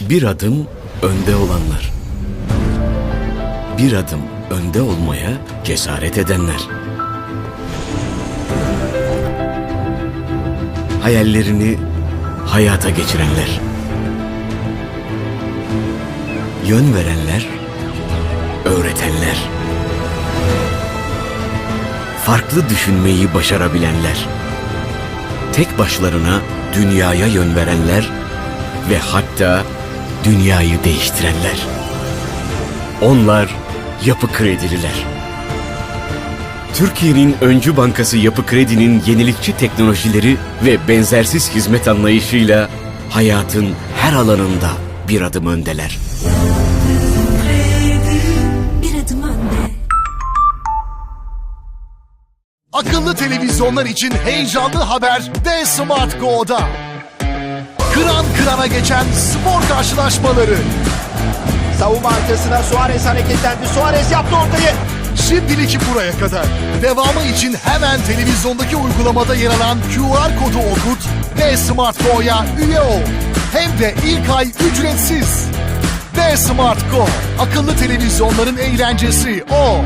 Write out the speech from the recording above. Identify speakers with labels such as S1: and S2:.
S1: Bir adım önde olanlar. Bir adım önde olmaya cesaret edenler. Hayallerini hayata geçirenler. Yön verenler, öğretenler. Farklı düşünmeyi başarabilenler. Tek başlarına dünyaya yön verenler ve hatta dünyayı değiştirenler. Onlar Yapı Kredililer. Türkiye'nin öncü bankası Yapı Kredi'nin yenilikçi teknolojileri ve benzersiz hizmet anlayışıyla hayatın her alanında bir adım öndeler.
S2: Akıllı televizyonlar için heyecanlı haber D Smart Go'da. Kıran kırana geçen spor karşılaşmaları.
S3: Savunma arkasına Suarez hareketlendi. Suarez yaptı ortayı.
S2: Şimdilik buraya kadar. Devamı için hemen televizyondaki uygulamada yer alan QR kodu okut D Smart Go'ya üye ol. Hem de ilk ay ücretsiz. D Smart Go. Akıllı televizyonların eğlencesi o.